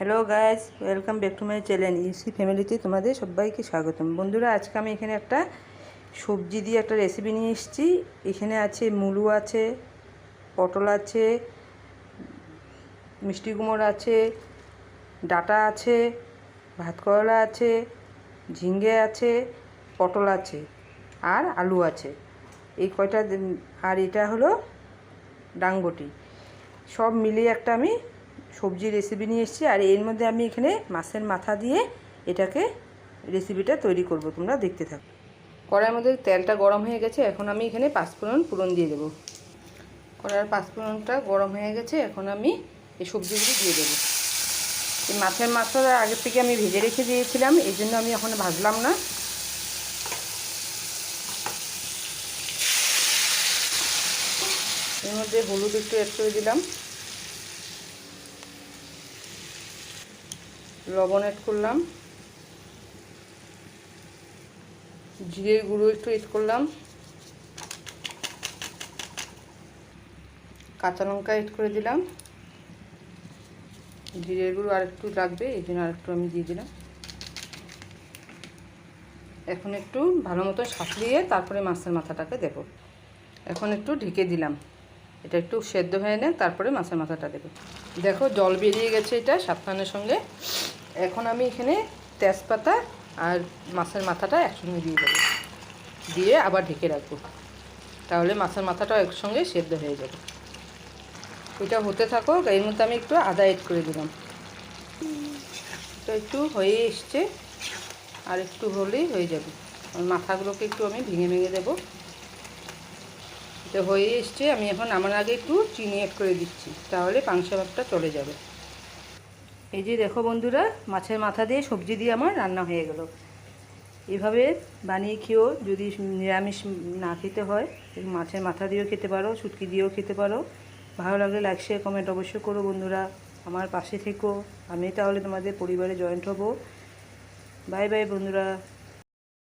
Hello guys welcome back to my channel UC ফ্যামিলিতে তোমাদের সবাইকে স্বাগতম। বন্ধুরা, আজকে আমি এখানে একটা সবজি দিয়ে একটা রেসিপি নিয়ে এসেছি। এখানে আছে মুলু আছে, পটল আছে, মিষ্টি কুমড় আছে, ডাটা আছে ভাত করলা আছে, ঝিঙ্গে আছে, পটল আছে, আর আলু আছে। এই কয়টা আর এটা হলো ডাংবটি সব মিলিয়ে একটা আমি সবজি রেসিপি নিয়ে এসেছি আর এর মধ্যে আমি এখানে মাছের মাথা দিয়ে এটাকে রেসিপিটা তৈরি করব, তোমরা দেখতে থাকো। কড়াইয়ের মধ্যে তেলটা গরম হয়ে গেছে, এখন আমি এখানে পাঁচফোড়ন পুরন দিয়ে দেবো। কড়াইয়ের পাঁচফোড়নটা গরম হয়ে গেছে, এখন আমি এই সবজিগুলি দিয়ে দেবো। এই মাছের মাথাটা আগে থেকে আমি ভেজে রেখে দিয়েছিলাম, এই জন্য আমি এখন ভাজলাম না। এর মধ্যে হলুদ একটু অ্যাড করে দিলাম। লবণ অ্যাড করলাম। জিরের গুঁড়ো একটু অ্যাড করলাম। কাঁচা লঙ্কা অ্যাড করে দিলাম। জিরের গুঁড়ো আর একটু লাগবে, এই জন্য আর একটু আমি দিয়ে দিলাম। এখন একটু ভালো মতো সাঁতলিয়ে তারপরে মাছের মাথাটাকে দেবো। এখন একটু ঢেকে দিলাম। এটা একটু সেদ্ধ হয়ে নেয় তারপরে মাছের মাথাটা দেবো। দেখো জল বেরিয়ে গেছে এটা সাবধানের সঙ্গে। এখন আমি এখানে তেজপাতা আর মাছের মাথাটা একসঙ্গে দিয়ে দেবো। দিয়ে আবার ঢেকে রাখব। তাহলে মাছের মাথাটাও একসঙ্গে সেদ্ধ হয়ে যাবে। ওইটা হতে থাকো এর মধ্যে আমি একটু আদা এড করে দিলাম। তো একটু হয়ে এসছে, আর একটু হলেই হয়ে যাবে। মাথাগুলোকে একটু আমি ভেঙে ভেঙে দেবো। এটা হয়ে এসছে, আমি এখন আমার আগে একটু চিনি অ্যাড করে দিচ্ছি। তাহলে পাংশা ভাতটা চলে যাবে। এই যে দেখো বন্ধুরা, মাছের মাথা দিয়ে সবজি দিয়ে আমার রান্না হয়ে গেল। এভাবে বানিয়ে খেয়েও যদি নিরামিষ না খেতে হয় মাছের মাথা দিয়েও খেতে পারো সুটকি দিয়েও খেতে পারো। ভালো লাগলে লাইক শেয়ার কমেন্ট অবশ্যই করো বন্ধুরা। আমার পাশে থেকো। আমি তাহলে তোমাদের পরিবারে জয়েন্ট হব। বাই বাই বন্ধুরা।